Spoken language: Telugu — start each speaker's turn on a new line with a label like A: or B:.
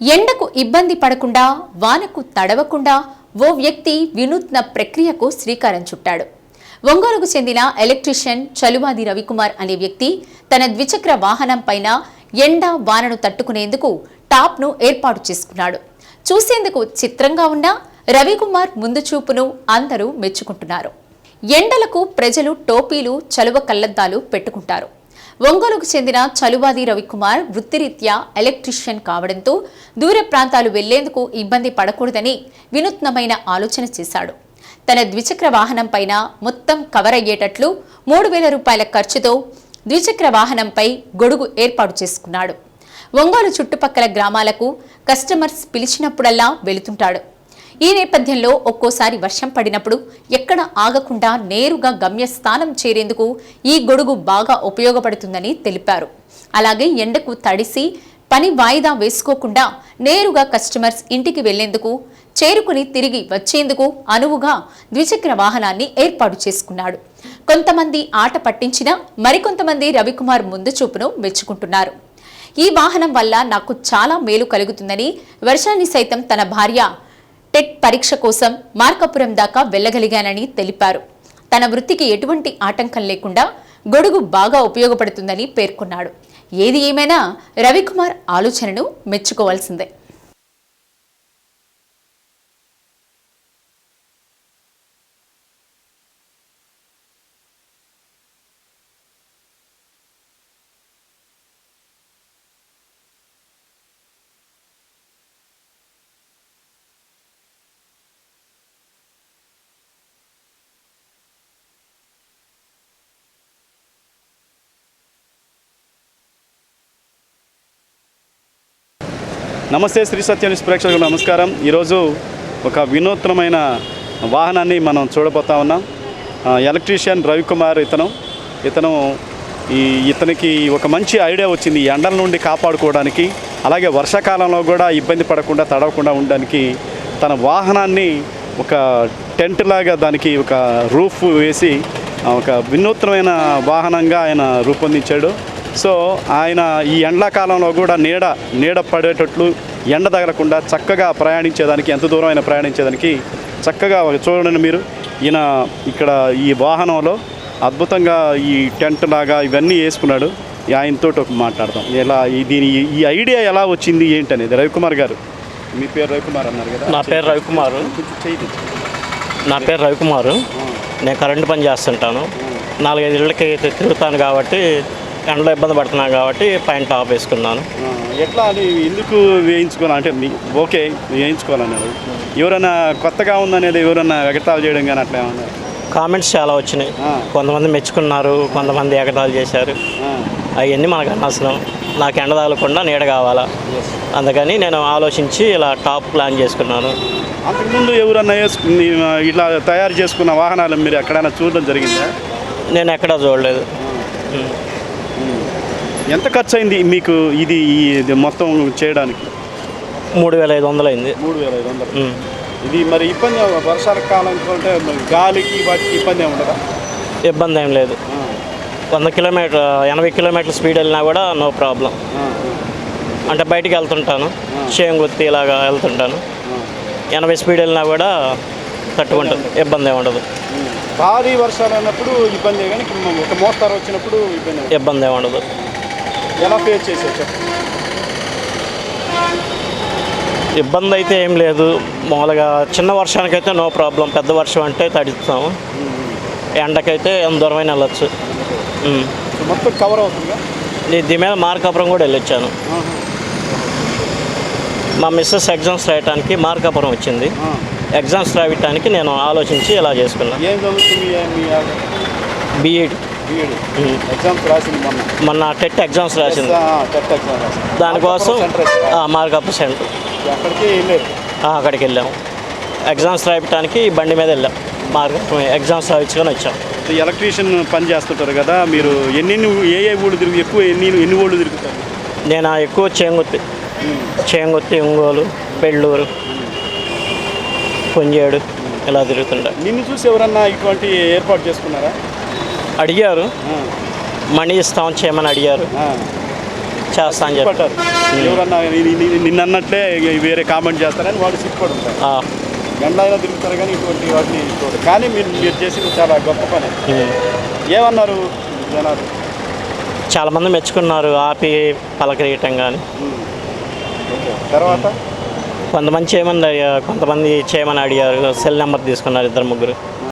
A: ఎండకు ఇబ్బంది పడకుండా వానకు తడవకుండా ఓ వ్యక్తి వినూత్న ప్రక్రియకు శ్రీకారం చుట్టాడు. ఒంగోలుకు చెందిన ఎలక్ట్రీషియన్ చలువాది రవికుమార్ అనే వ్యక్తి తన ద్విచక్ర వాహనం పైన ఎండ వానను తట్టుకునేందుకు టాప్ను ఏర్పాటు చేసుకున్నాడు. చూసేందుకు చిత్రంగా ఉన్న రవికుమార్ ముందు చూపును అందరూ మెచ్చుకుంటున్నారు. ఎండలకు ప్రజలు టోపీలు చలువ కళ్ళద్దాలు పెట్టుకుంటారు. ఒంగోలుకు చెందిన చలువాది రవికుమార్ వృత్తిరీత్యా ఎలక్ట్రీషియన్ కావడంతో దూర ప్రాంతాలు వెళ్ళేందుకు ఇబ్బంది పడకూడదని వినూత్నమైన ఆలోచన చేశాడు. తన ద్విచక్ర వాహనం పైన మొత్తం కవర్ అయ్యేటట్లు మూడు వేల రూపాయల ఖర్చుతో ద్విచక్ర వాహనంపై గొడుగు ఏర్పాటు చేసుకున్నాడు. ఒంగోలు చుట్టుపక్కల గ్రామాలకు కస్టమర్స్ పిలిచినప్పుడల్లా వెళుతుంటాడు. ఈ నేపథ్యంలో ఒక్కోసారి వర్షం పడినప్పుడు ఎక్కడ ఆగకుండా నేరుగా గమ్యస్థానం చేరేందుకు ఈ గొడుగు బాగా ఉపయోగపడుతుందని తెలిపారు. అలాగే ఎండకు తడిసి పని వాయిదా వేసుకోకుండా నేరుగా కస్టమర్స్ ఇంటికి వెళ్ళేందుకు చేరుకుని తిరిగి వచ్చేందుకు అనువుగా ద్విచక్ర వాహనాన్ని ఏర్పాటు చేసుకున్నాడు. కొంతమంది ఆట పట్టించినా మరికొంతమంది రవికుమార్ ముందు చూపును మెచ్చుకుంటున్నారు. ఈ వాహనం వల్ల నాకు చాలా మేలు కలుగుతుందని వర్షాన్ని సైతం తన భార్య టెట్ పరీక్ష కోసం మార్కపురం దాకా వెళ్ళగలిగానని తెలిపారు. తన వృత్తికి ఎటువంటి ఆటంకం లేకుండా గొడుగు బాగా ఉపయోగపడుతుందని పేర్కొన్నాడు. ఏది ఏమైనా రవికుమార్ ఆలోచనను మెచ్చుకోవాల్సిందే.
B: నమస్తే శ్రీ సత్య న్యూస్ ప్రేక్షకులకు నమస్కారం. ఈరోజు ఒక వినూత్నమైన వాహనాన్ని మనం చూడబోతా ఉన్నాం. ఎలక్ట్రీషియన్ రవికుమార్ ఇతను. ఇతను ఈ ఇతనికి ఒక మంచి ఐడియా వచ్చింది ఈ ఎండల నుండి కాపాడుకోవడానికి. అలాగే వర్షాకాలంలో కూడా ఇబ్బంది పడకుండా తడవకుండా ఉండడానికి తన వాహనాన్ని ఒక టెంట్ లాగా దానికి ఒక రూఫ్ వేసి ఒక వినూత్నమైన వాహనంగా ఆయన రూపొందించాడు. సో ఆయన ఈ ఎండాకాలంలో కూడా నీడ నీడ పడేటట్లు ఎండ తగలకుండా చక్కగా ప్రయాణించేదానికి ఎంత దూరం అయినా ప్రయాణించేదానికి చక్కగా ఒక చూడండి మీరు ఈయన ఇక్కడ ఈ వాహనంలో అద్భుతంగా ఈ టెంట్ లాగా ఇవన్నీ వేసుకున్నాడు. ఆయనతో ఒక మాట్లాడదాం. ఎలా ఈ దీని ఈ ఐడియా ఎలా వచ్చింది ఏంటనేది? రవికుమార్ గారు మీ పేరు రవికుమార్ అన్నారు కదా?
C: నా పేరు రవికుమారు. నా పేరు రవికుమారు. నేను కరెంటు పని చేస్తుంటాను. నాలుగైదు ఇళ్ళకి తిరుగుతాను కాబట్టి ఎండలో ఇబ్బంది పడుతున్నాను కాబట్టి పైన టాప్ వేసుకున్నాను.
B: ఎట్లా అని ఎందుకు వేయించుకోవాలి? అంటే మీ ఓకే వేయించుకోవాలన్నారు ఎవరైనా కొత్తగా ఉందనేది ఎవరైనా ఎగతాలు చేయడం కానీ అట్లా ఏమన్నా?
C: కామెంట్స్ చాలా వచ్చినాయి. కొంతమంది మెచ్చుకున్నారు కొంతమంది ఎగతాలు చేశారు. అవన్నీ మనకు అనవసరం. నాకు ఎండ తగలకుండా నీడ కావాలా? అందుకని నేను ఆలోచించి ఇలా టాప్ ప్లాన్ చేసుకున్నాను.
B: అంతకుముందు ఎవరన్నా వేసుకుని ఇట్లా తయారు చేసుకున్న వాహనాలు మీరు ఎక్కడైనా చూడడం జరిగిందా?
C: నేను ఎక్కడా చూడలేదు.
B: ఎంత ఖర్చు అయింది మీకు ఇది మొత్తం చేయడానికి?
C: మూడు వేల ఐదు వందలు అయింది
B: మూడు వేల ఐదు వందలు. ఇది మరి ఇబ్బంది వర్షాల కాలం అంటే గాలికి వాటికి ఇబ్బంది ఏమి ఉండదా?
C: ఇబ్బంది ఏం లేదు. వంద కిలోమీటర్ ఎనభై కిలోమీటర్ల స్పీడ్ వెళ్ళినా కూడా నో ప్రాబ్లం. అంటే బయటికి వెళ్తుంటాను. చేంగుత్తి ఇలాగా వెళ్తుంటాను. ఎనభై స్పీడ్ వెళ్ళినా కూడా తట్టుకుంటుంది. ఇబ్బంది ఏమి ఉండదు.
B: భారీ వర్షాలు అన్నప్పుడు ఇబ్బంది కానీ ఒక మోస్తారు వచ్చినప్పుడు ఇబ్బంది.
C: ఇబ్బంది ఏమి ఉండదు.
B: ఎలా ఫేస్ చేసావు చెప్పు
C: ఇబ్బంది అయితే ఏం లేదు. మామూలుగా చిన్న వర్షానికైతే నో ప్రాబ్లం పెద్ద వర్షం అంటే తడుస్తాము. ఎండకైతే ఎంత దూరమైన వెళ్ళొచ్చు.
B: మొత్తం కవర్ అవుతుందిగా
C: నీ దీని మీద మార్కాపురం కూడా వెళ్ళొచ్చాను. మా మిస్సెస్ ఎగ్జామ్స్ రాయటానికి మార్కాపురం వచ్చింది. ఎగ్జామ్స్ రాయటానికి నేను ఆలోచించి ఇలా చేసుకున్నాను
B: మీ
C: బీఈడి
B: ఎగ్జామ్స్ రాసింది మొన్న.
C: మొన్న టెట్ ఎగ్జామ్స్ రాసింది.
B: టెట్ ఎగ్జామ్ రాసింది.
C: దానికోసం మార్కాపురం సెంటర్
B: అక్కడికి వెళ్ళారు?
C: అక్కడికి వెళ్ళాము ఎగ్జామ్స్ రాయటానికి బండి మీద వెళ్ళాం. మార్కాపురం ఎగ్జామ్స్ రాయించుకొని వచ్చాం.
B: ఎలక్ట్రీషియన్ పని చేస్తుంటారు కదా మీరు ఎన్ని ఏ ఏ ఊళ్ళు తిరుగు ఎక్కువ ఎన్ని ఎన్ని ఊళ్ళు తిరుగుతారు?
C: నేను ఎక్కువ చేంగుత్తి. చేంగుత్తి ఒంగోలు పెళ్ళూరు కొంజేడు ఇలా తిరుగుతుంటా.
B: నిన్ను చూసి ఎవరన్నా ఇటువంటి ఏర్పాటు చేసుకున్నారా?
C: అడిగారు. మనీ ఇస్తాం చేయమని అడిగారు. చేస్తా అని చెప్పి
B: పడ్డారు ఎవరన్నా నిన్ను అన్నట్లే వేరే కామెంట్ చేస్తారని వాళ్ళు సిగ్గుపడి ఉంటారు గండాయిలో తిరుగుతారు కానీ ఇటువంటి వాటిని చూడరు. కానీ మీరు మీరు చేసింది చాలా గొప్ప పని. ఏమన్నారు జనాలు?
C: చాలామంది మెచ్చుకున్నారు ఆపి పలకరియటం కానీ
B: తర్వాత?
C: కొంతమంది చేయమని కొంతమంది చేయమని అడిగారు. సెల్ నెంబర్ తీసుకున్నారు ఇద్దరు ముగ్గురు.